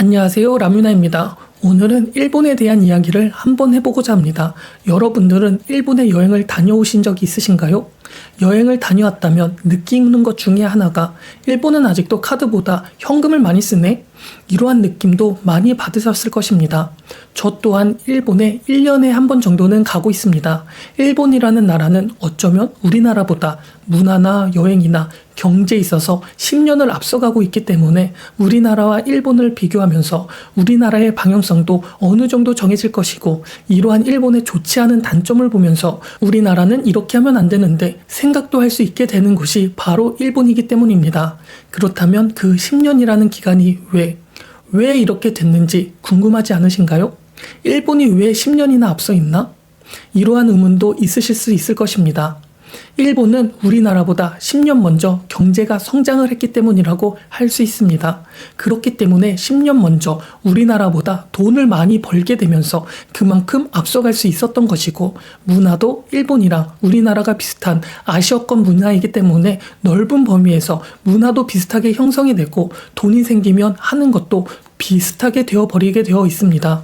안녕하세요. 라뮤나입니다. 오늘은 일본에 대한 이야기를 한번 해보고자 합니다. 여러분들은 일본에 여행을 다녀오신 적이 있으신가요? 여행을 다녀왔다면 느끼는 것 중에 하나가 일본은 아직도 카드보다 현금을 많이 쓰네? 이러한 느낌도 많이 받으셨을 것입니다. 저 또한 일본에 1년에 한 번 정도는 가고 있습니다. 일본이라는 나라는 어쩌면 우리나라보다 문화나 여행이나 경제에 있어서 10년을 앞서가고 있기 때문에 우리나라와 일본을 비교하면서 우리나라의 방향성도 어느 정도 정해질 것이고 이러한 일본의 좋지 않은 단점을 보면서 우리나라는 이렇게 하면 안 되는데 생각도 할 수 있게 되는 곳이 바로 일본이기 때문입니다. 그렇다면 그 10년이라는 기간이 왜, 왜 이렇게 됐는지 궁금하지 않으신가요? 일본이 왜 10년이나 앞서 있나? 이러한 의문도 있으실 수 있을 것입니다. 일본은 우리나라보다 10년 먼저 경제가 성장을 했기 때문이라고 할 수 있습니다. 그렇기 때문에 10년 먼저 우리나라보다 돈을 많이 벌게 되면서 그만큼 앞서갈 수 있었던 것이고 문화도 일본이랑 우리나라가 비슷한 아시아권 문화이기 때문에 넓은 범위에서 문화도 비슷하게 형성이 되고 돈이 생기면 하는 것도 비슷하게 되어버리게 되어 있습니다.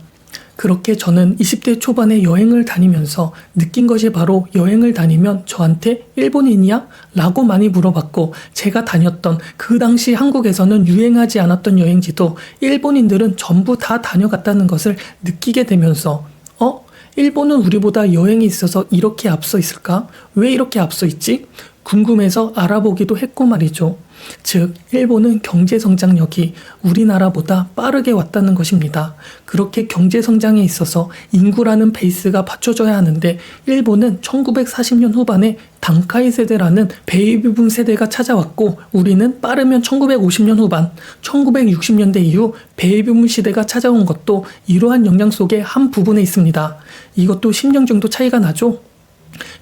그렇게 저는 20대 초반에 여행을 다니면서 느낀 것이 바로 여행을 다니면 저한테 일본인이야? 라고 많이 물어봤고 제가 다녔던 그 당시 한국에서는 유행하지 않았던 여행지도 일본인들은 전부 다 다녀갔다는 것을 느끼게 되면서 어? 일본은 우리보다 여행이 있어서 이렇게 앞서 있을까? 왜 이렇게 앞서 있지? 궁금해서 알아보기도 했고 말이죠. 즉, 일본은 경제 성장력이 우리나라보다 빠르게 왔다는 것입니다. 그렇게 경제 성장에 있어서 인구라는 베이스가 받쳐져야 하는데, 일본은 1940년 후반에 단카이 세대라는 베이비붐 세대가 찾아왔고, 우리는 빠르면 1950년 후반, 1960년대 이후 베이비붐 시대가 찾아온 것도 이러한 영향 속의 한 부분에 있습니다. 이것도 10년 정도 차이가 나죠?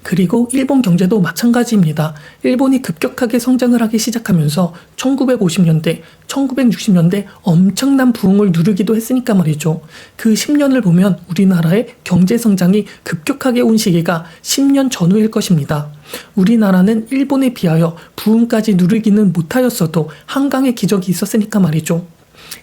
그리고 일본 경제도 마찬가지입니다. 일본이 급격하게 성장을 하기 시작하면서 1950년대, 1960년대 엄청난 부흥을 누르기도 했으니까 말이죠. 그 10년을 보면 우리나라의 경제 성장이 급격하게 온 시기가 10년 전후일 것입니다. 우리나라는 일본에 비하여 부흥까지 누르기는 못하였어도 한강의 기적이 있었으니까 말이죠.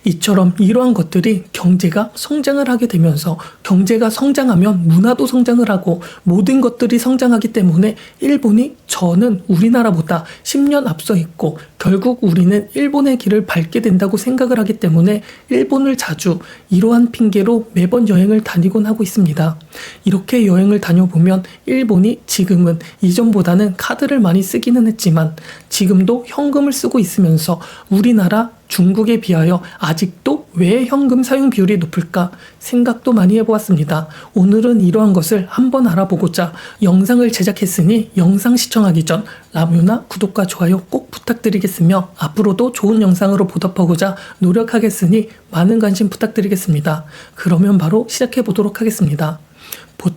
이처럼 이러한 것들이 경제가 성장을 하게 되면서 경제가 성장하면 문화도 성장을 하고 모든 것들이 성장하기 때문에 일본이 저는 우리나라보다 10년 앞서 있고 결국 우리는 일본의 길을 밟게 된다고 생각을 하기 때문에 일본을 자주 이러한 핑계로 매번 여행을 다니곤 하고 있습니다. 이렇게 여행을 다녀보면 일본이 지금은 이전보다는 카드를 많이 쓰기는 했지만 지금도 현금을 쓰고 있으면서 우리나라 중국에 비하여 아직도 왜 현금 사용 비율이 높을까 생각도 많이 해보았습니다. 오늘은 이러한 것을 한번 알아보고자 영상을 제작했으니 영상 시청하기 전 라뮤나 구독과 좋아요 꼭 부탁드리겠으며 앞으로도 좋은 영상으로 보답하고자 노력하겠으니 많은 관심 부탁드리겠습니다. 그러면 바로 시작해 보도록 하겠습니다.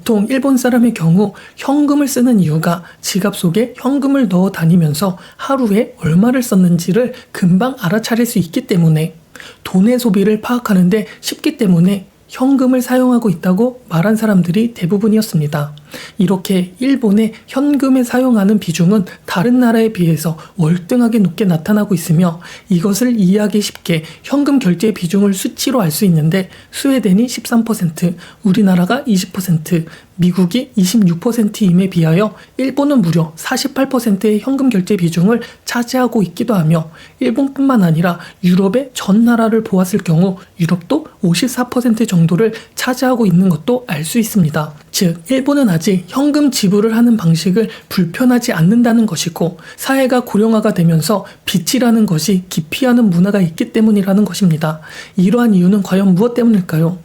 보통 일본 사람의 경우 현금을 쓰는 이유가 지갑 속에 현금을 넣어 다니면서 하루에 얼마를 썼는지를 금방 알아차릴 수 있기 때문에 돈의 소비를 파악하는데 쉽기 때문에 현금을 사용하고 있다고 말한 사람들이 대부분이었습니다. 이렇게 일본의 현금에 사용하는 비중은 다른 나라에 비해서 월등하게 높게 나타나고 있으며 이것을 이해하기 쉽게 현금 결제 비중을 수치로 알 수 있는데 스웨덴이 13%, 우리나라가 20%, 미국이 26%임에 비하여 일본은 무려 48%의 현금 결제 비중을 차지하고 있기도 하며 일본뿐만 아니라 유럽의 전 나라를 보았을 경우 유럽도 54% 정도를 차지하고 있는 것도 알 수 있습니다. 즉, 일본은 아직 현금 지불을 하는 방식을 불편하지 않는다는 것이고 사회가 고령화가 되면서 빚이라는 것이 기피하는 문화가 있기 때문이라는 것입니다. 이러한 이유는 과연 무엇 때문일까요?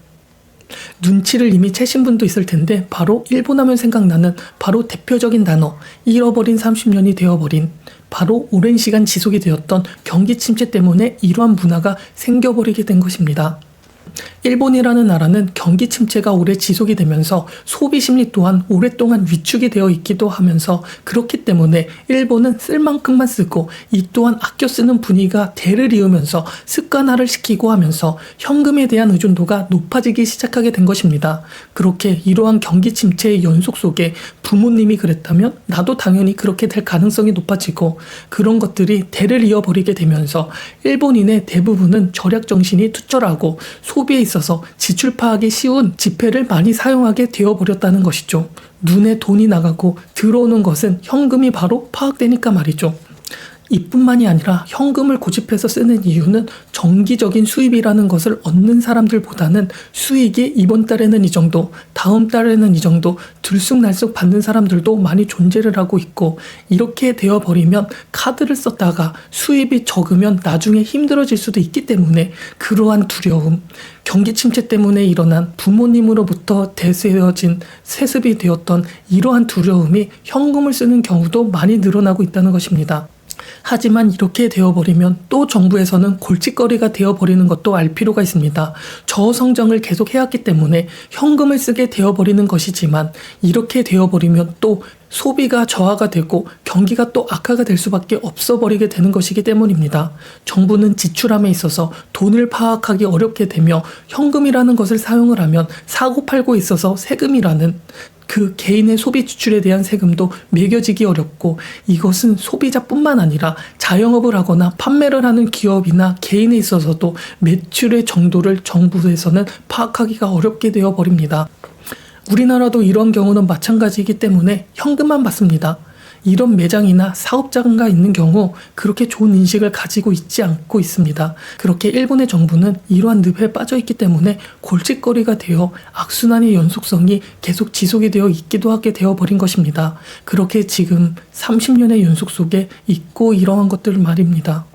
눈치를 이미 채신 분도 있을 텐데 바로 일본 하면 생각나는 바로 대표적인 단어 잃어버린 30년이 되어버린 바로 오랜 시간 지속이 되었던 경기 침체 때문에 이러한 문화가 생겨버리게 된 것입니다. 일본이라는 나라는 경기 침체가 오래 지속이 되면서 소비 심리 또한 오랫동안 위축이 되어 있기도 하면서 그렇기 때문에 일본은 쓸 만큼만 쓰고 이 또한 아껴 쓰는 분위기가 대를 이으면서 습관화를 시키고 하면서 현금에 대한 의존도가 높아지기 시작하게 된 것입니다. 그렇게 이러한 경기 침체의 연속 속에 부모님이 그랬다면 나도 당연히 그렇게 될 가능성이 높아지고 그런 것들이 대를 이어버리게 되면서 일본인의 대부분은 절약 정신이 투철하고 소비에 있어서 지출 파악이 쉬운 지폐를 많이 사용하게 되어버렸다는 것이죠. 눈에 돈이 나가고 들어오는 것은 현금이 바로 파악되니까 말이죠. 이뿐만이 아니라 현금을 고집해서 쓰는 이유는 정기적인 수입이라는 것을 얻는 사람들보다는 수익이 이번 달에는 이 정도, 다음 달에는 이 정도 들쑥날쑥 받는 사람들도 많이 존재를 하고 있고 이렇게 되어 버리면 카드를 썼다가 수입이 적으면 나중에 힘들어질 수도 있기 때문에 그러한 두려움, 경기 침체 때문에 일어난 부모님으로부터 대세어진 세습이 되었던 이러한 두려움이 현금을 쓰는 경우도 많이 늘어나고 있다는 것입니다. 하지만 이렇게 되어버리면 또 정부에서는 골칫거리가 되어버리는 것도 알 필요가 있습니다. 저성장을 계속 해왔기 때문에 현금을 쓰게 되어버리는 것이지만 이렇게 되어버리면 또 소비가 저하가 되고 경기가 또 악화가 될 수밖에 없어 버리게 되는 것이기 때문입니다. 정부는 지출함에 있어서 돈을 파악하기 어렵게 되며 현금이라는 것을 사용을 하면 사고 팔고 있어서 세금이라는 그 개인의 소비 지출에 대한 세금도 매겨지기 어렵고 이것은 소비자뿐만 아니라 자영업을 하거나 판매를 하는 기업이나 개인에 있어서도 매출의 정도를 정부에서는 파악하기가 어렵게 되어 버립니다. 우리나라도 이런 경우는 마찬가지이기 때문에 현금만 받습니다. 이런 매장이나 사업자가 있는 경우 그렇게 좋은 인식을 가지고 있지 않고 있습니다. 그렇게 일본의 정부는 이러한 늪에 빠져 있기 때문에 골칫거리가 되어 악순환의 연속성이 계속 지속이 되어 있기도 하게 되어 버린 것입니다. 그렇게 지금 30년의 연속 속에 있고 이러한 것들 말입니다.